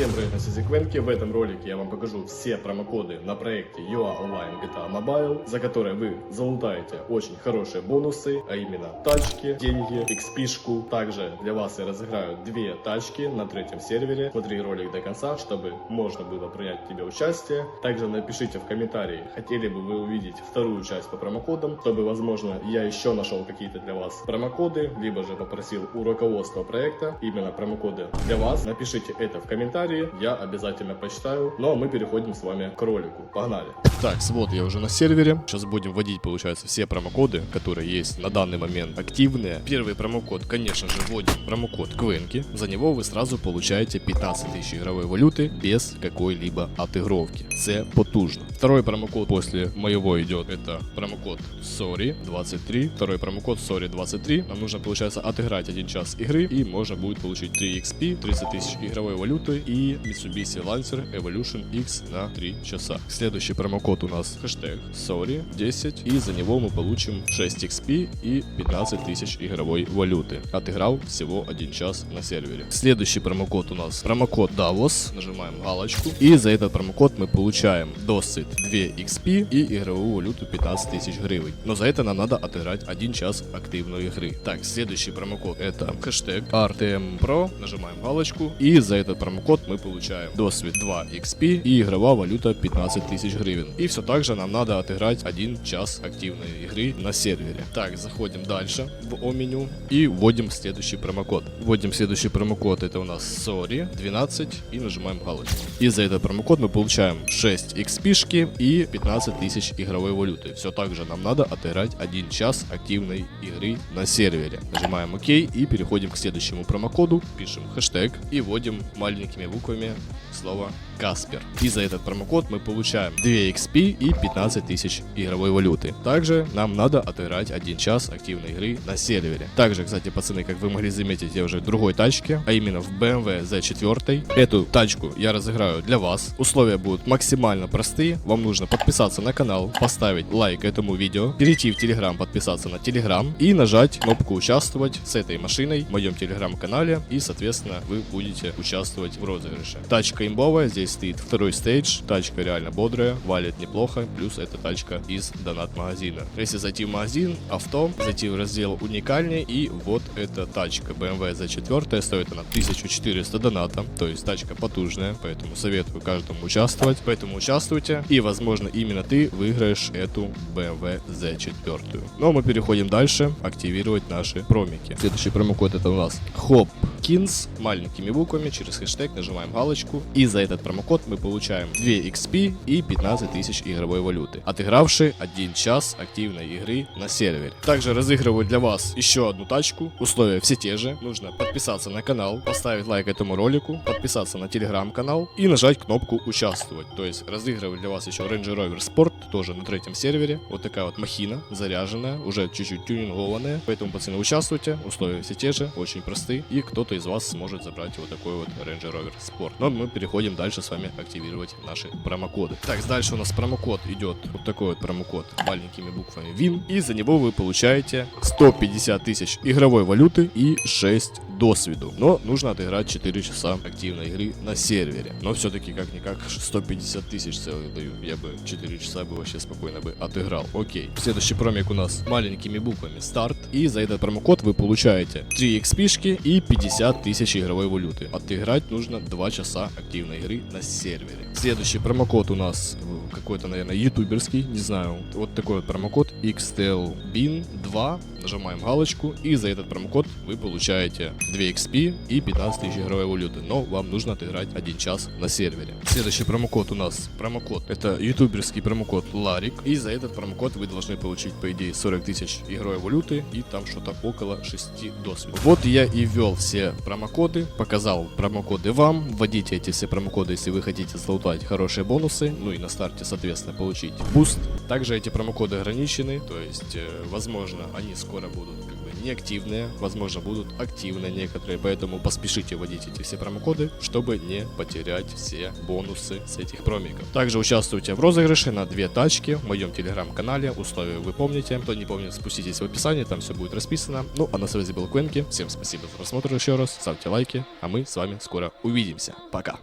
Всем привет, на связи. В этом ролике я вам покажу все промокоды на проекте UA Online GTA Mobile, за которые вы залутаете очень хорошие бонусы, а именно тачки, деньги, XP-шку. Также для вас я разыграю две тачки на третьем сервере. Смотри ролик до конца, чтобы можно было принять в тебе участие. Также напишите в комментарии, хотели бы вы увидеть вторую часть по промокодам, чтобы, возможно, я еще нашел какие-то для вас промокоды, либо же попросил у руководства проекта именно промокоды для вас. Напишите это в комментарии, я обязательно прочитаю. Ну а мы переходим с вами к ролику. Погнали! Так, вот я уже на сервере. Сейчас будем вводить, получается, все промокоды, которые есть на данный момент активные. Первый промокод, конечно же, вводим промокод Квенки. За него вы сразу получаете 15 тысяч игровой валюты без какой-либо отыгровки. Це потужно. Второй промокод после моего идет, это промокод Sorry 23. Второй промокод Sorry 23. Нам нужно, получается, отыграть один час игры и можно будет получить 3 XP, 30 тысяч игровой валюты и Mitsubishi Lancer Evolution X на 3 часа. Следующий промокод у нас хэштег Sorry 10 и за него мы получим 6 XP и 15 тысяч игровой валюты. Отыграл всего 1 час на сервере. Следующий промокод у нас промокод Davos. Нажимаем галочку и за этот промокод мы получаем досыт 2 XP и игровую валюту 15 тысяч гривен. Но за это нам надо отыграть 1 час активной игры. Так, следующий промокод это хэштег RTM Pro. Нажимаем галочку и за этот промокод мы получаем досвид 2 XP и игровая валюта 15 тысяч гривен. И все так же нам надо отыграть 1 час активной игры на сервере. Так, заходим дальше в О-меню и вводим следующий промокод. Вводим следующий промокод, это у нас Sorry 12 и нажимаем галочку. И за этот промокод мы получаем 6 XP и 15 тысяч игровой валюты. Все так же нам надо отыграть 1 час активной игры на сервере. Нажимаем ОК и переходим к следующему промокоду, пишем хэштег и вводим маленькими буквами слово Каспер. И за этот промокод мы получаем 2 XP и 15 тысяч игровой валюты. Также нам надо отыграть 1 час активной игры на сервере. Также, кстати, пацаны, как вы могли заметить, я уже в другой тачке, а именно в BMW Z4. Эту тачку я разыграю для вас. Условия будут максимально простые. Вам нужно подписаться на канал, поставить лайк этому видео, перейти в Telegram, подписаться на Telegram и нажать кнопку «Участвовать» с этой машиной в моем Telegram-канале. И, соответственно, вы будете участвовать в розыгрыше. Тачка имбовая, здесь стоит второй стейдж, тачка реально бодрая, валит неплохо, плюс это тачка из донат-магазина. Если зайти в магазин, авто, зайти в раздел уникальный и вот эта тачка BMW Z4 стоит она 1400 доната, то есть тачка потужная, поэтому советую каждому участвовать, поэтому участвуйте и возможно именно ты выиграешь эту BMW Z4. Ну а мы переходим дальше, активировать наши промики. Следующий промокод это у нас Хоп Kins маленькими буквами через хэштег нажимаем галочку и за этот промокод мы получаем 2 XP и 15 тысяч игровой валюты, отыгравший 1 час активной игры на сервере. Также разыгрываю для вас еще одну тачку, условия все те же, нужно подписаться на канал, поставить лайк этому ролику, подписаться на телеграм-канал и нажать кнопку участвовать. То есть разыгрываю для вас еще Range Rover Sport, тоже на третьем сервере, вот такая вот махина, заряженная, уже чуть-чуть тюнингованная, поэтому пацаны участвуйте, условия все те же, очень простые, и кто-то из вас сможет забрать вот такой вот Range Rover Sport. Но мы переходим дальше с вами активировать наши промокоды. Так, дальше у нас промокод идет вот такой вот промокод маленькими буквами WIN, и за него вы получаете 150 тысяч игровой валюты и 6 досвиду. Но нужно отыграть 4 часа активной игры на сервере. Но все-таки как-никак 150 тысяч целых даю. Я бы 4 часа бы вообще спокойно бы отыграл. Окей. Следующий промик у нас маленькими буквами старт. И за этот промокод вы получаете 3 XP и 50 тысяч игровой валюты. Отыграть нужно 2 часа активной игры на сервере. Следующий промокод у нас э, какой-то, наверное, ютуберский, не знаю. Вот такой вот промокод XTLBIN 2. Нажимаем галочку, и за этот промокод вы получаете 2 XP и 15 тысяч игровой валюты. Но вам нужно отыграть 1 час на сервере. Следующий промокод у нас промокод. Это ютуберский промокод Ларик. И за этот промокод вы должны получить, по идее, 40 тысяч игровой валюты и там что-то около 6 досвида. Вот я и ввел все промокоды, показал промокоды вам. Вводите эти все промокоды, если вы хотите залутать хорошие бонусы. Ну и на старте, соответственно, получить буст. Также эти промокоды ограничены, то есть, э, возможно, они скоро будут неактивные, возможно, будут активные некоторые, поэтому поспешите вводить эти все промокоды, чтобы не потерять все бонусы с этих промиков. Также участвуйте в розыгрыше на две тачки в моем телеграм-канале, условия вы помните. Кто не помнит, спуститесь в описании, там все будет расписано. Ну, а на связи был Квенки, всем спасибо за просмотр еще раз, ставьте лайки, а мы с вами скоро увидимся. Пока!